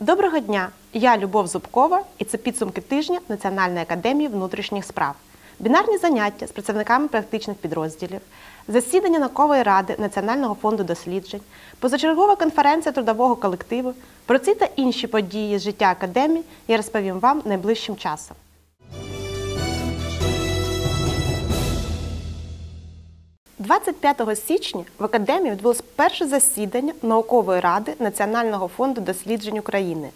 Доброго дня! Я Любов Зубкова, і це підсумки тижня Національної академії внутрішніх справ. Бінарні заняття з працівниками практичних підрозділів, засідання наукової ради Національного фонду досліджень, позачергова конференція трудового колективу. Про ці та інші події з життя академії я розповім вам найближчим часом. – 25 січня в академії відбулось перше засідання наукової ради Національного фонду досліджень України.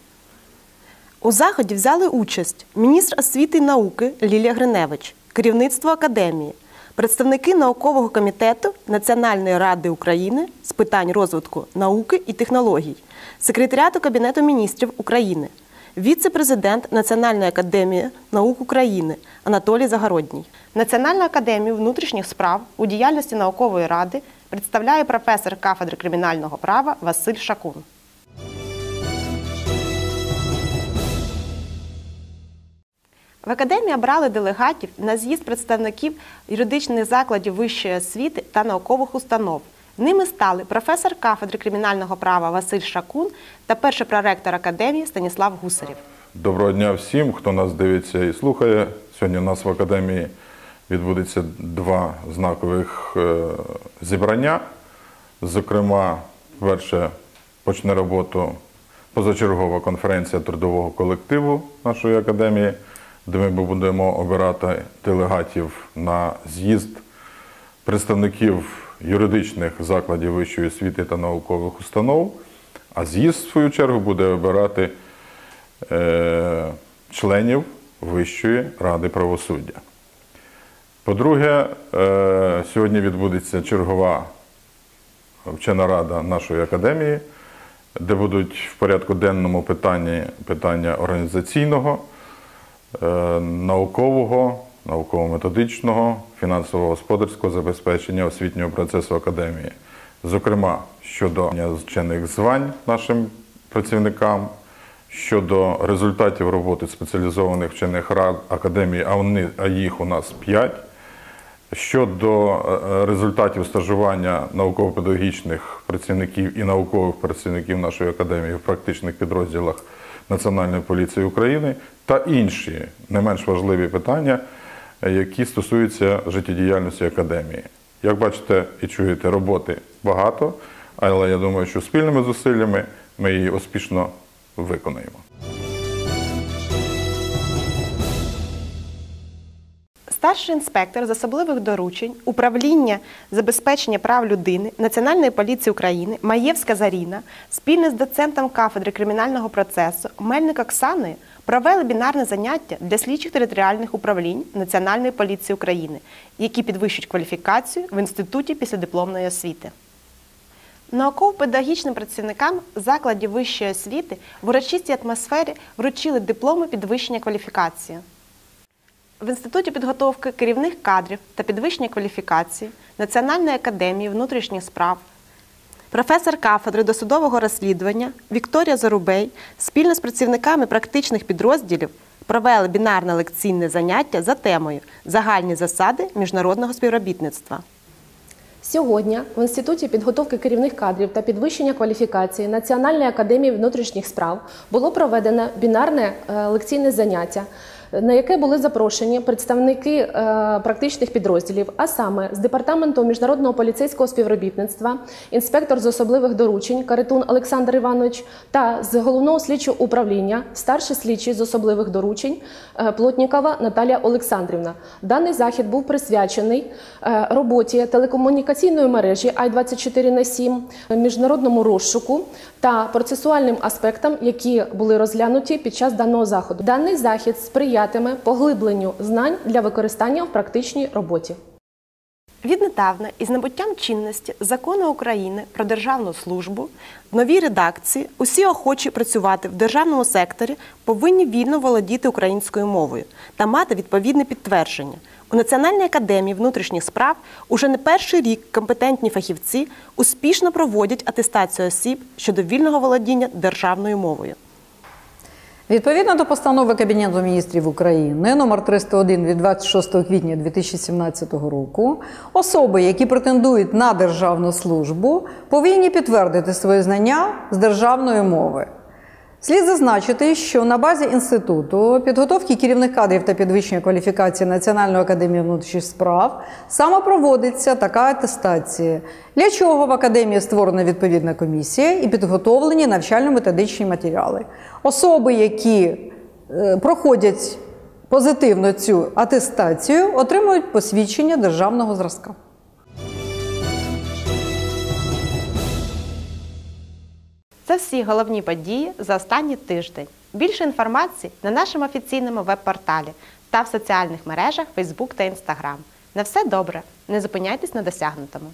У заході взяли участь міністр освіти і науки Лілія Гриневич, керівництво академії, представники наукового комітету Національної ради України з питань розвитку науки і технологій, секретаріату Кабінету міністрів України, віце-президент Національної академії наук України Анатолій Загородній. Національну академію внутрішніх справ у діяльності наукової ради представляє професор кафедри кримінального права Василь Шакун. В академії обрали делегатів на з'їзд представників юридичних закладів вищої освіти та наукових установ. Ними стали професор кафедри кримінального права Василь Шакун та перший проректор академії Станіслав Гусарів. Доброго дня всім, хто нас дивиться і слухає. Сьогодні у нас в академії відбудеться два знакових е, зібрання. Зокрема, перше почне роботу позачергова конференція трудового колективу нашої академії, де ми будемо обирати делегатів на з'їзд представників юридичних закладів вищої освіти та наукових установ. А з'їзд, в свою чергу, буде обирати е, членів Вищої ради правосуддя. По-друге, е, сьогодні відбудеться чергова вчена рада нашої академії, де будуть в порядку денному питання, питання організаційного, е, наукового, науково-методичного, фінансово-господарського забезпечення освітнього процесу академії. Зокрема, щодо вчених звань нашим працівникам, щодо результатів роботи спеціалізованих вчених рад академії, а вони, а їх у нас 5, щодо е, результатів стажування науково-педагогічних працівників і наукових працівників нашої академії в практичних підрозділах Національної поліції України та інші не менш важливі питання, які стосуються життєдіяльності академії. Як бачите і чуєте, роботи багато, але я думаю, що спільними зусиллями ми її успішно виконаємо. Старший інспектор з особливих доручень управління забезпечення прав людини Національної поліції України Маєвська Заріна спільно з доцентом кафедри кримінального процесу Мельник Оксаною провели бінарне заняття для слідчих територіальних управлінь Національної поліції України, які підвищують кваліфікацію в інституті післядипломної освіти. Науково-педагогічним працівникам закладів вищої освіти в урочистій атмосфері вручили дипломи підвищення кваліфікації. В Інституті підготовки керівних кадрів та підвищення кваліфікації Національної академії внутрішніх справ, професор кафедри досудового розслідування Вікторія Зарубей спільно з працівниками практичних підрозділів провели бінарне лекційне заняття за темою Загальні засади міжнародного співробітництва. Сьогодні в Інституті підготовки керівних кадрів та підвищення кваліфікації Національної академії внутрішніх справ було проведено бінарне е, лекційне заняття, на яке були запрошені представники е, практичних підрозділів, а саме з департаменту міжнародного поліцейського співробітництва, інспектор з особливих доручень Каритун Олександр Іванович та з головного слідчого управління, старший слідчий з особливих доручень е, Плотнікова Наталія Олександрівна. Даний захід був присвячений роботі телекомунікаційної мережі Ай-24 на 7, міжнародному розшуку та процесуальним аспектам, які були розглянуті під час даного заходу. Даний захід сприятиме поглибленню знань для використання в практичній роботі. Віднедавна із набуттям чинності закону України про державну службу в новій редакції усі охочі працювати в державному секторі повинні вільно володіти українською мовою та мати відповідне підтвердження. У Національній академії внутрішніх справ уже не перший рік компетентні фахівці успішно проводять атестацію осіб щодо вільного володіння державною мовою. Відповідно до постанови Кабінету міністрів України номер 301 від 26 квітня 2017 року, особи, які претендують на державну службу, повинні підтвердити свої знання з державної мови. Слід зазначити, що на базі інституту підготовки керівних кадрів та підвищення кваліфікації Національної академії внутрішніх справ саме проводиться така атестація, для чого в академії створена відповідна комісія і підготовлені навчально-методичні матеріали. Особи, які е, проходять позитивно цю атестацію, отримують посвідчення державного зразка. Це всі головні події за останній тиждень. Більше інформації на нашому офіційному веб-порталі та в соціальних мережах Facebook та Instagram. На все добре. Не зупиняйтесь на досягнутому.